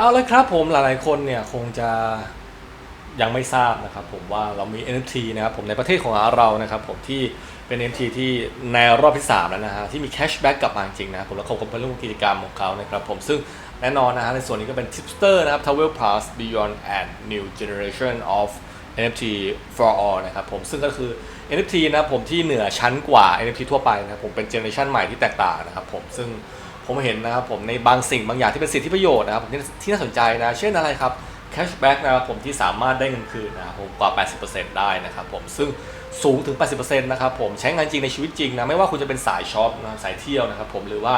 เอาละครับผมหลายๆคนเนี่ยคงจะยังไม่ทราบนะครับผมว่าเรามี NFT นะครับผมในประเทศของเรานะครับผมที่เป็น NFT ที่ในรอบที่ 3 แล้วนะฮะที่มีแคชแบ็กกลับมาจริงนะครับผมแล้วเขาก็เป็นเรื่องกิจกรรมของเขานะครับผมซึ่งแน่นอนนะฮะในส่วนนี้ก็เป็น Tipster นะครับ Travel Plus Beyond and New Generation of NFT for all นะครับผมซึ่งก็คือ NFT นะครับผมที่เหนือชั้นกว่า NFT ทั่วไปนะครับผมเป็นเจเนอเรชันใหม่ที่แตกต่างนะครับผมซึ่ง ผมเห็นนะครับผมในบางสิ่งบางอย่างที่เป็นสิทธิประโยชน์นะครับผมที่ที่น่าสนใจนะ เช่นอะไรครับแคชแบ็กนะครับผมที่สามารถได้เงินคืนนะครับผมกว่า 80%ได้นะครับผมซึ่งสูงถึง 80%นะครับผมใช้งานจริงในชีวิตจริงนะไม่ว่าคุณจะเป็นสายช็อปนะสายเที่ยวนะครับผมหรือว่า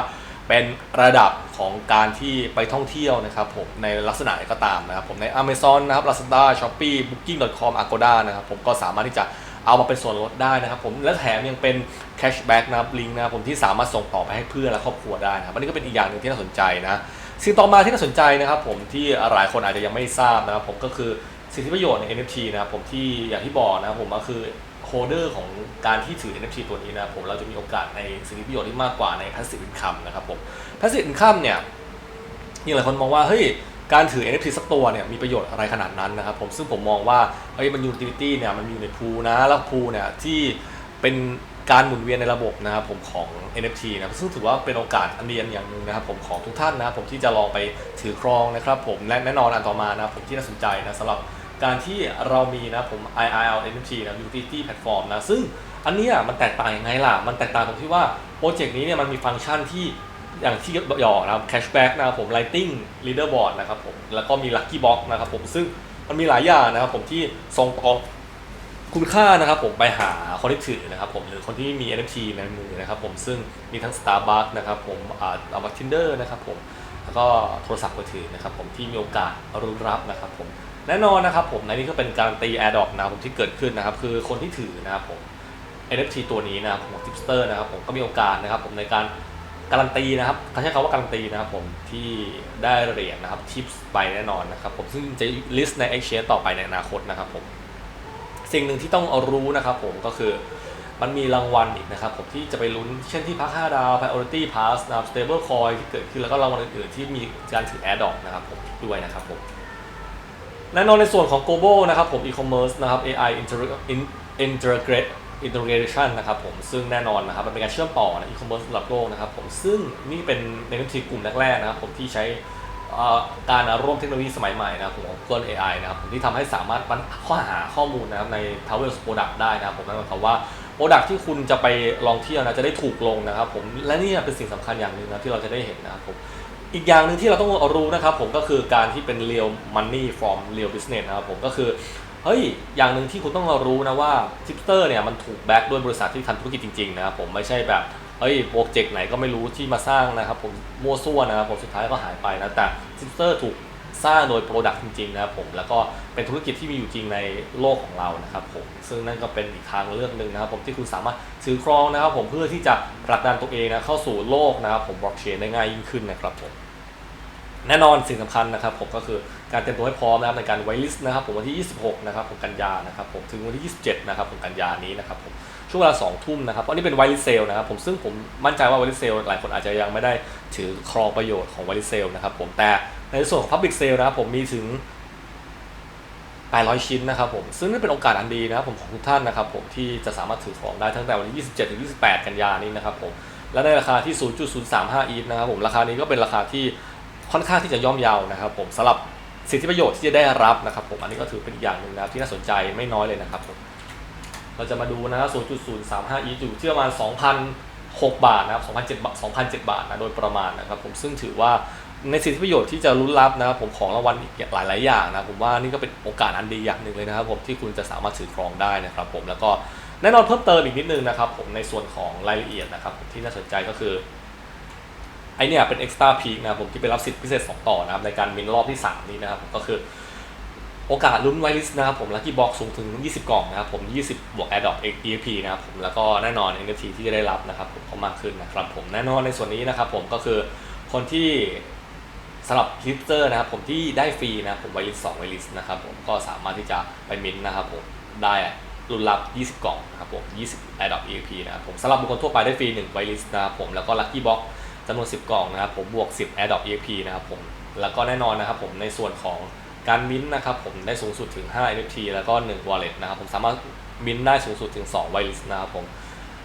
เป็นระดับของการที่ไปท่องเที่ยวนะครับผมในลักษณะไหนก็ตามนะครับผมใน Amazon นะครับ Lazada Shopee Booking.com Agoda นะครับผมก็สามารถที่จะ เอามาเป็นส่วนลดได้นะครับผมและแถมยังเป็นแคชแบ็กนะครับลิงก์นะครับผมที่สามารถส่งต่อไปให้เพื่อนและครอบครัวได้นะครับอันนี้ก็เป็นอีกอย่างหนึ่งที่น่าสนใจนะสิ่งต่อมาที่น่าสนใจนะครับผมที่หลายคนอาจจะยังไม่ทราบนะครับผมก็คือสิทธิประโยชน์ใน NFT นะครับผมที่อย่างที่บอกนะครับผมก็คือโคเดอร์ของการที่ถือ NFT ตัวนี้นะผมเราจะมีโอกาสในสิทธิประโยชน์ที่มากกว่าใน passive income นะครับผม passive income เนี่ยนี่หลายคนมองว่าเฮ้ย การถือ NFT สักตัวเนี่ยมีประโยชน์อะไรขนาดนั้นนะครับผมซึ่งผมมองว่าเฮ้ยมัน utility เนี่ยมันอยู่ในพูนะแล้วพูเนี่ยที่เป็นการหมุนเวียนในระบบนะครับผมของ NFT นะซึ่งถือว่าเป็นโอกาสอันดีอันอย่างหนึ่งนะครับผมของทุกท่านนะครับผมที่จะลองไปถือครองนะครับผมและแน่นอนอันต่อมานะครับผมที่น่าสนใจนะสำหรับการที่เรามีนะผม IIL NFT นะ utility platform นะซึ่งอันนี้มันแตกต่างยังไงล่ะ มันแตกต่างตรงที่ว่าโปรเจกต์นี้เนี่ยมันมีฟังก์ชันที่ อย่างที่หยอกนะครับ cashback นะครับผม lighting leaderboard นะครับผมแล้วก็มี lucky box นะครับผมซึ่งมันมีหลายอย่างนะครับผมที่ส่งต่อคุณค่านะครับผมไปหาคนที่ถือนะครับผมหรือคนที่มี NFT ในมือนะครับผมซึ่งมีทั้ง Starbucks นะครับผมอ่าเอาบัต Tinder นะครับผมแล้วก็โทรศัพท์มือถือนะครับผมที่มีโอกาสรุนรับนะครับผมแน่นอนนะครับผมในนี้ก็เป็นการตี AirDrop นะครับผมที่เกิดขึ้นนะครับคือคนที่ถือนะครับผม NFT ตัวนี้นะครับของ Tipster นะครับผมก็มีโอกาสนะครับผมในการ การันตีนะครับเขาใช้คำว่าการันตีนะครับผมที่ได้เหรียญนะครับทิปไปแน่นอนนะครับผมซึ่งจะ list ใน exchange ต่อไปในอนาคตนะครับผมสิ่งหนึ่งที่ต้องรู้นะครับผมก็คือมันมีรางวัลอีกนะครับผมที่จะไปลุ้นเช่นที่พัก5ดาว priority pass นะครับ stable coin ที่เกิดขึ้นแล้วก็รางวัลอื่นๆที่มีการถือ air drop นะครับผมด้วยนะครับผมแน่นอนในส่วนของ global นะครับผม e-commerce นะครับ AI integrate integration นะครับผมซึ่งแน่นอนนะครับมันเป็นการเชื่อมต่อนะ e-commerce ระดับโลกนะครับผมซึ่งนี่เป็นในกลุ่มแรกๆนะครับผมที่ใช้อ่อการร่วมเทคโนโลยีสมัยใหม่นะครับผมของ Google AI นะครับผมที่ทำให้สามารถมันข้อหาข้อมูลนะครับใน Travel Product ได้นะครับผมนั่นหมายความว่า Product ที่คุณจะไปลองเที่ยวนะจะได้ถูกลงนะครับผมและนี่เป็นสิ่งสำคัญอย่างหนึ่งนะที่เราจะได้เห็นนะครับผมอีกอย่างหนึ่งที่เราต้องรู้นะครับผมก็คือการที่เป็น real money from real business นะครับผมก็คือ เฮ้ย อย่างหนึ่งที่คุณต้องรู้นะว่าทิปเตอร์เนี่ยมันถูกแบ็กด้วยบริษัทที่ทำธุรกิจจริงๆนะครับผมไม่ใช่แบบเฮ้ยโปรเจกต์ไหนก็ไม่รู้ที่มาสร้างนะครับผมมั่วซั่วนะครับผมสุดท้ายก็หายไปนะแต่ทิปเตอร์ถูกสร้างโดยโปรดักต์จริงๆนะครับผมแล้วก็เป็นธุรกิจที่มีอยู่จริงในโลกของเรานะครับผมซึ่งนั่นก็เป็นอีกทางเลือกหนึ่งนะครับผมที่คุณสามารถถือครองนะครับผมเพื่อที่จะผลักดันตัวเองนะเข้าสู่โลกนะครับผมบล็อกเชนได้ง่ายยิ่งขึ้นนะครับผม แน่นอนสิ่งสำคัญนะครับผมก็คือการเตรียมตัวให้พร้อมนะครับในการไวลิสนะครับผมวันที่ 26 นะครับผมกันยานะครับผมถึงวันที่ 27 นะครับผมกันยานี้นะครับผมช่วงเวลา 2 ทุ่มนะครับเพราะนี่เป็นไวลิสเซลนะครับผมซึ่งผมมั่นใจว่าไวลิสเซลหลายคนอาจจะยังไม่ได้ถือครองประโยชน์ของไวลิสเซลนะครับผมแต่ในส่วนของ Public Sale นะครับผมมีถึง 800 ชิ้นนะครับผมซึ่งนี่เป็นโอกาสอันดีนะครับผมของทุกท่านนะครับผมที่จะสามารถถือครองได้ตั้งแต่วันที่ 27 ถึง 28 กันยานี้นะครับผมและในราคาที่ 0.035 อีทนะครับผมราคานี้ก็เป็นราคาที่ ค่อนข้างที่จะย่อมเยาวนะครับผมสำหรับสิทธิประโยชน์ที่จะได้รับนะครับผมอันนี้ก็ถือเป็นอีกอย่างหนึ่งนะครับที่น่าสนใจไม่น้อยเลยนะครับผมเราจะมาดูนะครับ0.035 e อยู่ที่ประมาณ 2,006 บาทนะครับ2,007บาท2,007 บาทนะโดยประมาณนะครับผมซึ่งถือว่าในสิทธิประโยชน์ที่จะลุ้นรับนะครับผมของรางวัลอีกหลายๆอย่างนะผมว่านี่ก็เป็นโอกาสอันดีอย่างหนึ่งเลยนะครับผมที่คุณจะสามารถถือครองได้นะครับผมแล้วก็แน่นอนเพิ่มเติมอีกนิดนึงนะครับผมในส่วนของรายละเอียดนะครับที่น่าสนใจก็คือ ไอเนี่ยเป็น extra peak นะครับผมที่เป็นรับสิทธิพิเศษ 2 ต่อนะครับในการมินรอบที่ 3 นี้นะครับก็คือ โอกาสลุ้นไวลิสนะครับผมลัคกี้บ็อกสูงถึง 20 กล่องนะครับผม 20 บวก a d o p EXP นะครับผมแล้วก็แน่นอน NFT ที่จะได้รับนะครับผมก็มากขึ้นนะครับผมแน่นอนในส่วนนี้นะครับผมก็คือคนที่สำหรับฮิปเตอร์นะครับผมที่ได้ฟรีนะผมไวลิส2ไวลิสนะครับผมก็สามารถที่จะไปมินนะครับผมได้รุ่นรับ 20 กล่องนะครับผม 20 a d o p e p นะครับผมสำหรับบุคคลทั่วไปได้ฟรี1ไวลิสนะครับผมแล้วก็ลัคกี้บ็อก จำนวน 10 กล่องนะครับผมบวก 10 AirDrop EXP นะครับผมแล้วก็แน่นอนนะครับผมในส่วนของการมิ้นท์นะครับผมได้สูงสุดถึง 5 NFT แล้วก็ 1 wallet นะครับผมสามารถมิ้นท์ได้สูงสุดถึง 2 whitelist นะครับผม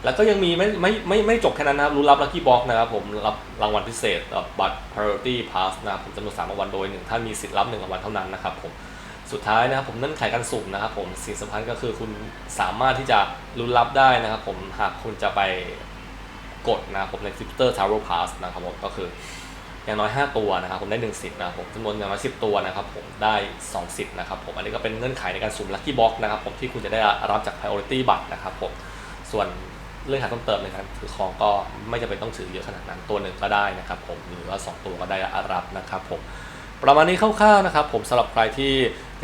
แล้วก็ยังมีไม่ไม่ไม่ไม่จบแค่นั้นนะครับรู้นรับ Lucky Box นะครับผมรับรางวัลพิเศษบัตร Priority Pass นะครับผมจำนวน3รางวัลโดยหนึ่งท่านมีสิทธิ์รับหนึ่งรางวัลเท่านั้นนะครับผมสุดท้ายนะครับผมเงื่อนไขการสุ่มนะครับผมสิ่งสำคัญก็คือคุณสามารถที่จะลุ้นรับได้นะครับผมหากคุณจะไป กดนะครับผมใน Twitter Tarot Pass นะครับผมก็คืออย่างน้อย 5 ตัวนะครับผมได้1สิทธิ์นะครับผมจำนวนอย่างน้อย10 ตัวนะครับผมได้ 2 สิทธิ์นะครับผมอันนี้ก็เป็นเงื่อนไขในการสุ่ม Lucky Box นะครับผมที่คุณจะได้รับจาก Priority บัตรนะครับผมส่วนเรื่องหาต้นเติมในการถือครองก็ไม่จำเป็นต้องถือเยอะขนาดนั้นตัวหนึ่งก็ได้นะครับผมหรือว่า 2 ตัวก็ได้รับนะครับผมประมาณนี้คร่าวๆนะครับผมสำหรับใครที่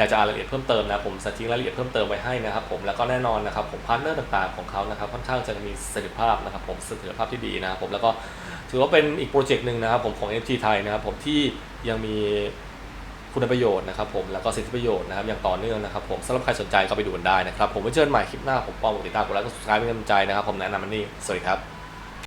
อยากจะอ่านรายละเอียดเพิ่มเติมนะผมจะทิ้งรายละเอียดเพิ่มเติมไว้ให้นะครับผมแล้วก็แน่นอนนะครับผมพาร์ทเนอร์ต่างๆของเขานะครับค่อนข้างจะมีเสถียรภาพนะครับผมเสถียรภาพที่ดีนะครับผมแล้วก็ถือว่าเป็นอีกโปรเจกต์หนึ่งนะครับผมของ NFT ไทยนะครับผมที่ยังมีคุณประโยชน์นะครับผมแล้วก็สิทธิประโยชน์นะครับอย่างต่อเนื่องนะครับผมสำหรับใครสนใจก็ไปดูกันได้นะครับผมไว้เจอกันใหม่คลิปหน้าผมป้อมติดตามกดไลค์กด subscribe เป็นกำลังใจนะครับผมแนะนำมันนี่สวัสดีครับ